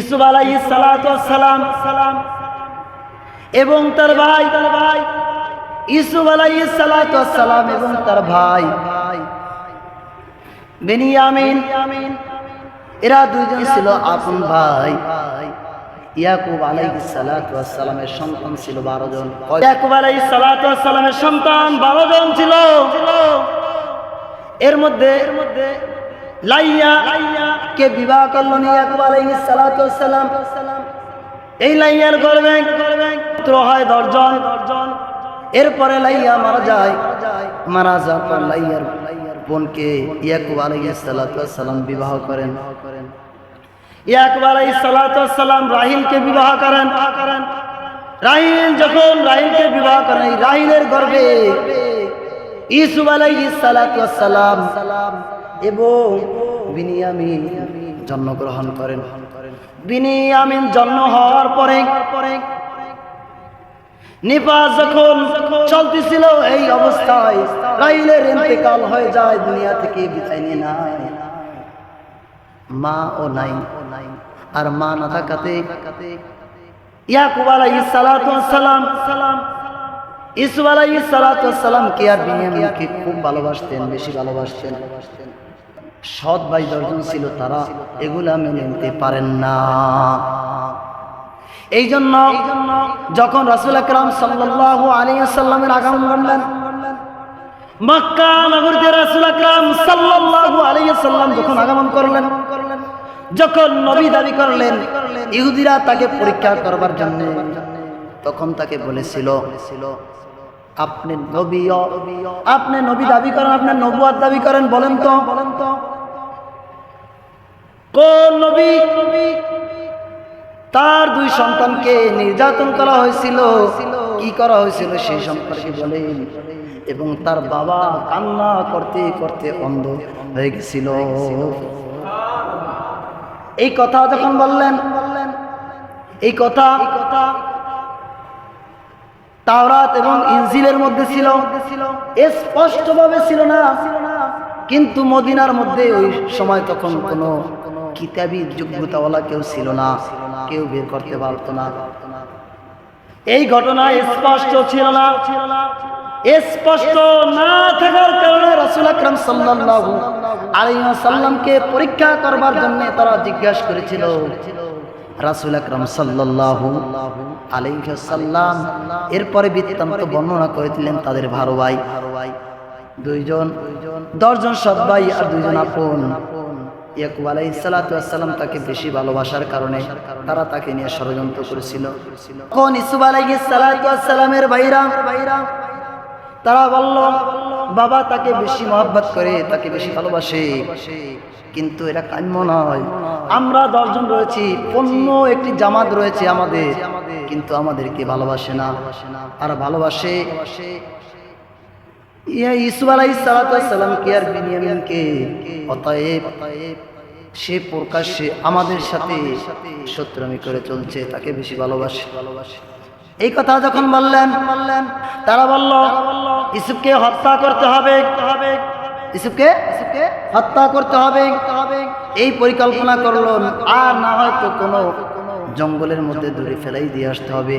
ইসুফ সালাতু সালাম এবং তার ভাই তার ভাই ইসুফ ওয়াস সালাম এবং তার ভাই, বেনিয়ামিন। এরা দুইজন ছিল আপন ভাই। ইয়াকুব আলাইহিস সালাতু ওয়াস সন্তান ছিল 12 জন। ইয়াকুব আলাইহিস সালাতু ওয়াস সালামের সন্তান 12 জন ছিল। এর মধ্যে এর মধ্যে লাইয়া কে বিবাহ করল আলাইহিস সালাতু সালাম? এই লাইয়ার গর্বে পুত্র হয় দশজন এরপরে লাইয়া মারা যায়। মারা যাওয়ার পর লাইয়ার বোনকে ইয়াকুব আলাইহিস সালাতু ওয়াস সালাম বিবাহ করেন। ইয়াকুব আলাইহিস সালাতু ওয়াস সালাম রাহিলকে বিবাহ করেন। রাহিল যখন রাহিলকে বিবাহ করেন রাহিলের গর্ভে ইসুফ সালাম এবং বিনিয়ামিন জন্মগ্রহণ করেন। বিনিয়ামিন জন্ম হওয়ার পরে নিপাস যখন চলতেছিল এই অবস্থায় রাইলের ইন্তেকাল হয়ে যায়, দুনিয়া থেকে বিদায় নিয়ে মা ও নাই, আর মা না থাকাতে ইয়াকুব সালাম সালাম সালাম কে আর বিনিয়ামিনকে খুব ভালোবাসতেন, বেশি ভালোবাসতেন। সৎ ভাই দর্জন ছিল তারা এগুলা মেনে নিতে পারেন না। এই জন্য যখন রাসুল আকরাম সাল্লাল্লাহু আলাইহি সাল্লামের আগমন করলেন রাসুল যখন করলেন, যখন নবী দাবি করলেন ইহুদিরা তাকে পরীক্ষা করবার জন্য, তখন তাকে বলেছিল আপনি নবী আপনি নবী দাবি করেন, আপনি নবুয়াদ দাবি করেন, বলেন তো। বলেন তো কোন নবী তার দুই সন্তানকে নির্যাতন করা হয়েছিল? কি করা হয়েছিল সেই সম্পর্কে বলেন। এবং তার বাবা কান্না করতে করতে অন্ধ হয়ে গেছিল। এই কথা যখন বললেন বললেন এই কথা কথা তাওরাত এবং ইনজিলের মধ্যে ছিল। স্পষ্টভাবে ছিল না। কিন্তু মদিনার মধ্যে ওই সময় তখন কোনো কিতাবি যোগ্যতাওয়ালা কেউ ছিল না। কেউ বের করতে পারত না। এই ঘটনা স্পষ্ট ছিল না। স্পষ্ট না থাকার কারণে রসুল আকরাম সাল্লাল্লাহু আলাইহি সাল্লামকে পরীক্ষা করবার জন্য তারা জিজ্ঞাসা করেছিল রাসূল আকরাম সাল্লাল্লাহু আলাইহি ওয়াসাল্লাম এরপরে বৃত্তান্ত বর্ণনা করে দিলেন তাদের ভালো ভাই দুইজন, দশজন ভাই আর দুইজন আপন। ইয়াকুব আলাইহিস সালাতু তাকে বেশি ভালোবাসার কারণে তারা তাকে নিয়ে ষড়যন্ত্র করেছিল। কোন ইসুফ আলাইহিস সালাতু ওয়াসসালামের ভাইরা ভাইরা, তারা বলল বাবা তাকে বেশি মহব্বত করে, তাকে বেশি ভালোবাসে। কিন্তু এটা কাম্য নয়। আমরা দশজন রয়েছি, অন্য একটি জামাত রয়েছে আমাদের, কিন্তু আমাদেরকে ভালোবাসে না। আর ভালোবাসে ইয়া ইসু আলাইহিস সালাতু ওয়াসসালাম কে আর বিনিয়ামিনকে। অতএব সে প্রকাশ্যে আমাদের সাথে শত্রুমি করে চলছে, তাকে বেশি ভালোবাসে ভালোবাসে। এই কথা যখন বললেন বললেন তারা বলল, ইসুফকে হত্যা করতে হবে। ইসুফকে ইসুফকে হত্যা করতে হবে। এই পরিকল্পনা করল আর না হয়তো কোনো জঙ্গলের মধ্যে দূরে ফেলাই দিয়ে আসতে হবে।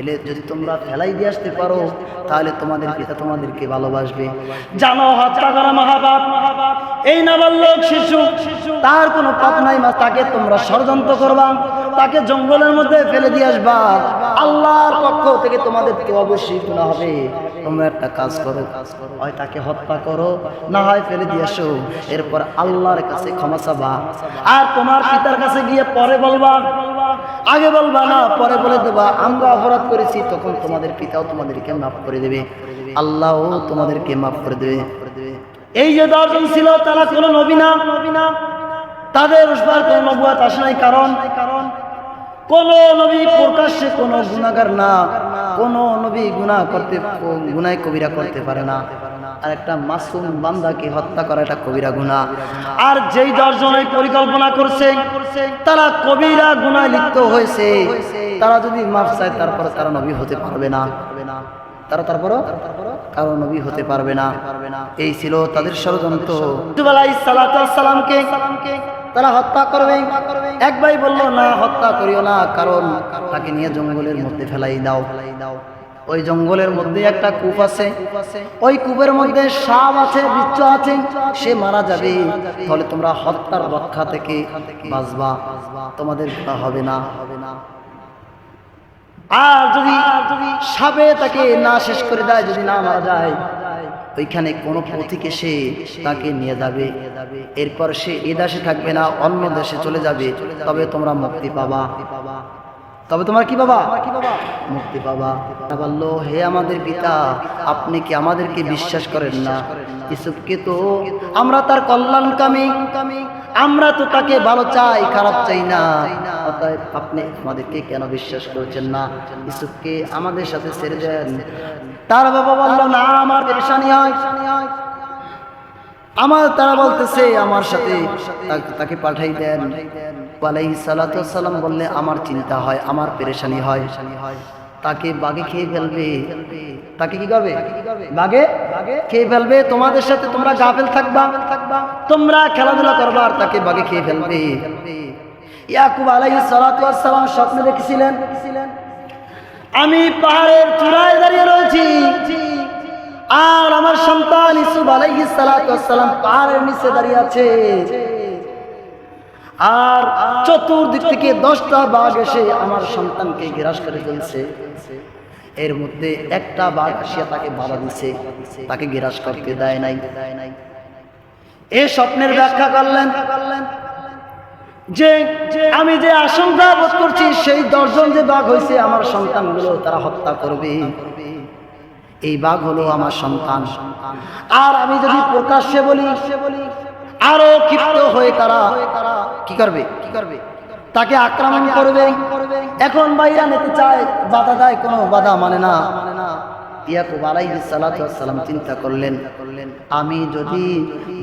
এলে যদি তোমরা ফেলাই দিয়ে আসতে পারো, তাহলে তোমাদের পিতা তোমাদেরকে ভালোবাসবে। জানো, হত্যা করা মহাবাপ এই নাবালক শিশু, তার কোনো পাপ নাই তাকে তোমরা ষড়যন্ত্র করবা। তাকে জঙ্গলের মধ্যে ফেলে দিয়ে আসবা। আল্লাহর পক্ষ থেকে তোমাদের তো অবশ্যই গুণা হবে। তোমরা একটা কাজ করো, হয় তাকে হত্যা করো, না হয় ফেলে দিয়ে আসো। এরপর আল্লাহর কাছে ক্ষমা চাবা। আর তোমার পিতার কাছে গিয়ে পরে বলবা, আগে বলবা না, পরে বলে দেবা। আমরা অপরাধ করেছি, তখন তোমাদের পিতাও তোমাদেরকে মাফ করে দেবে। আল্লাহও তোমাদেরকে মাফ করে দেবে। এই যে দর্জন ছিল, তারা কোনো নবী না। নবী না তাদের উসবার কোনো নবুয়াত আসে নাই। কারণ কারণ কোন নবী প্রকাশ্যে কোন গুণাগার না, কোন নবী গুনাহ করতে গুনায় কবিরা করতে পারে না। আর একটা মাসুম বান্দাকে হত্যা করা একটা কবিরা গুনাহ। আর যেই দশজন এই পরিকল্পনা করছে, তারা কবিরা গুনায় লিপ্ত হয়েছে। তারা যদি মাফ চায়, তারপরে তারা নবী হতে পারবে না। তারা তারপরও কারও নবী হতে পারবে না। এই ছিল তাদের ষড়যন্ত্র। সালামকে তারা হত্যা করবে। এক ভাই বলল, না, হত্যা করিও না, কারণ তাকে নিয়ে জঙ্গলের মধ্যে ফেলাই দাও। ফেলাই দাও ওই জঙ্গলের মধ্যে একটা কূপ আছে। ওই কূপের মধ্যে সাপ আছে বিচ্ছু আছে, সে মারা যাবে। তাহলে তোমরা হত্যার রক্ষা থেকে বাঁচবা। তোমাদের হবে না হবে না। আর যদি সাপে তাকে না শেষ করে দেয়, যদি না মারা যায় ওইখানে কোনো পথিকে সে তাকে নিয়ে যাবে। এরপর সে এ দেশে থাকবে না, অন্য দেশে চলে যাবে। তবে তোমরা মুক্তি পাবা। তবে তোমার কি বাবা? মুক্তি পাবা। বলল, হে আমাদের পিতা, আপনি কি আমাদেরকে বিশ্বাস করেন না? ইসুফকে তো, আমরা তার কল্যাণকামী। আমরা তো তাকে ভালো চাই, খারাপ চাই না। আপনি আমাদেরকে কেন বিশ্বাস করছেন না? ইসুফকে আমাদের সাথে ছেড়ে দেন। তার বাবা বলল, না, আমার পেরেশানি হয়। আমার, তারা বলতেছে, আমার সাথে তাকে পাঠাই দেন। আলাইহি সালাম বললে, আমার চিন্তা হয়, আমার পেরেশানি হয়। তাকে বাগে খেয়ে ফেলবে। তাকে কি করবে? বাগে খেয়ে ফেলবে। তোমাদের সাথে তোমরা গাফেল থাকবা। তোমরা খেলাধুলা করবা আর তাকে বাগে খেয়ে ফেলবে। ইয়াকুব আলাইহি সালাম স্বপ্নে দেখেছিলেন। আমি পাহাড়ের চূড়ায় দাঁড়িয়ে রয়েছি। আর আমার সন্তান ইসুফ আলাইহিস সালাম পাহাড়ের নিচে দাঁড়িয়ে আছে। আর চতুর্দিক থেকে দশটা বাঘ এসে আমার সন্তানকে গ্রাস করে ফেলছে। এর মধ্যে একটা বাঘ আসিয়া তাকে বাধা দিছে। তাকে গ্রাস করতে দেয় নাই। এ স্বপ্নের ব্যাখ্যা করলেন যে আমি যে আশঙ্কা বোধ করছি, সেই দশজন যে বাঘ হয়েছে আমার সন্তানগুলো তারা হত্যা করবে। এই বাঘ হলো আমার সন্তান। আর আমি যদি প্রকাশ্যে বলি আরও ক্ষিপ্ত হয়ে তারা কি করবে? কি করবে তাকে আক্রমণ করবে। এখন বাইরা নিতে চায়, বাধা দেয়, কোনো বাধা মানে না। ইয়াকুব আলাইহিস সালাতু সালাম চিন্তা করলেন, আমি যদি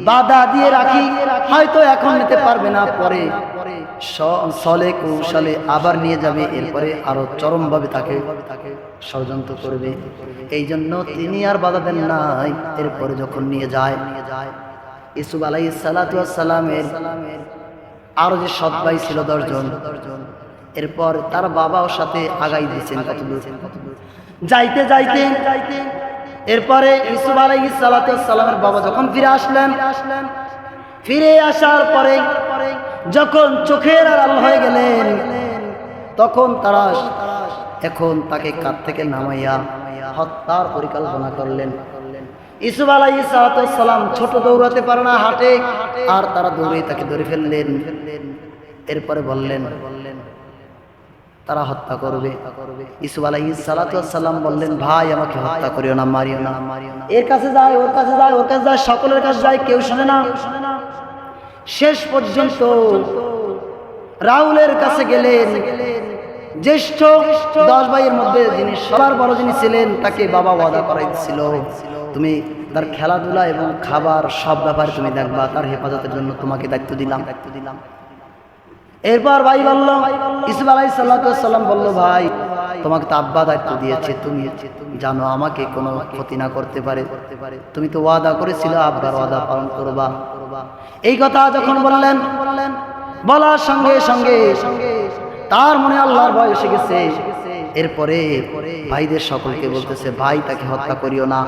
বাধা দিয়ে রাখি, হয়তো এখন নিতে পারবে না, পরে সলে কৌশলে আবার নিয়ে যাবে, এরপরে আরও চরমভাবে তাকে ষড়যন্ত্র করবে। এই জন্য তিনি আর বাধা দেন নাই, এরপরে যখন নিয়ে যায় নিয়ে যায় ইসুফ আলাই সালাতু সালামের আরও যে সৎ ভাই ছিল দশজন, এরপর তার বাবাও সাথে আগাই দিয়েছেন যাইতে যাইতে এরপরে ইসুফ আলাই সালামের বাবা যখন ফিরে আসলেন, ফিরে আসার পরে যখন চোখের আড়াল হয়ে গেলেন, তখন তারা এখন তাকে কাত থেকে নামাইয়া হত্যার পরিকল্পনা করলেন। ইসুফ আলাই সালাম ছোট দৌড়াতে পারে না হাটে, আর তারা দৌড়ে তাকে ধরে ফেললেন। এরপরে বললেন বললেন তারা হত্যা করবে। ইসুফ আলাইহি সালাম বললেন, ভাই, আমাকে হত্যা করিও না মারিও না মারিও না। এর কাছে যায়, ওর কাছে যায়, ওর কাছে যায়, সকলের কাছে যায়, কেউ শুনে না। শেষ পর্যন্ত রাহুলের কাছে গেলেন। জ্যেষ্ঠ দশ ভাইয়ের মধ্যে যিনি সবার বড় যিনি ছিলেন, তাকে বাবা ওয়াদা করাইছিল। তুমি তার খেলাধুলা এবং খাবার সব ব্যাপারে তুমি দেখবা, তার হেফাজতের জন্য তোমাকে দায়িত্ব দিলাম। দায়িত্ব দিলাম এরপর ভাই বলল, ইসুফ আলাই সাল্লাম বলল, ভাই, তোমাকে তো আব্বা দায়িত্ব দিয়েছে, তুমি জানো আমাকে কোনো ক্ষতি না করতে পারে। তুমি তো ওয়াদা করেছিলে, আব্বার ওয়াদা পালন করবা। এই কথা যখন বললেন, বলার সঙ্গে সঙ্গে তার মনে আল্লাহর ভয় এসে গেছে। এরপরে ভাইদের সকলকে বলতেছে, ভাই, তাকে হত্যা করিও না।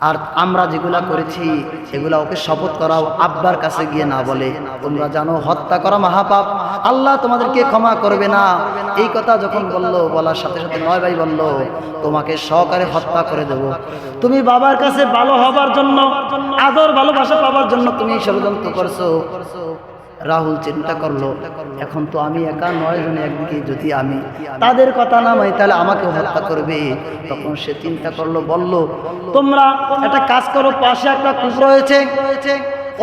আর আমরা যেগুলা করেছি, সেগুলা ওকে শপথ করাও আব্বার কাছে গিয়ে না বলে। তোমরা জানো, হত্যা করা মহাপাপ। আল্লাহ তোমাদেরকে ক্ষমা করবে না। এই কথা যখন বলল, বলার সাথে সাথে নয় ভাই বলল, তোমাকে সহকারে হত্যা করে দেব। তুমি বাবার কাছে ভালো হবার জন্য, আদর ভালোবাসা পাবার জন্য তুমি ষড়যন্ত্র করছ। রাহুল চিন্তা করল, এখন তো আমি একা নয় জনে একদিকে, যদি আমি তাদের কথা না মানি, তাহলে আমাকে হত্যা করবে। তখন সে চিন্তা করল, বলল, তোমরা একটা কাজ করো, পাশে একটা কূপ রয়েছে।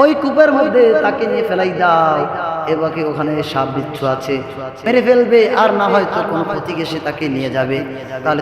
ওই কূপের মধ্যে তাকে নিয়ে ফেলাই দাও। এবাকে ওখানে সাপ বিচ্ছু আছে। মেরে ফেলবে, আর না হয়তো কোনো ক্ষতি সে তাকে নিয়ে যাবে। তাহলে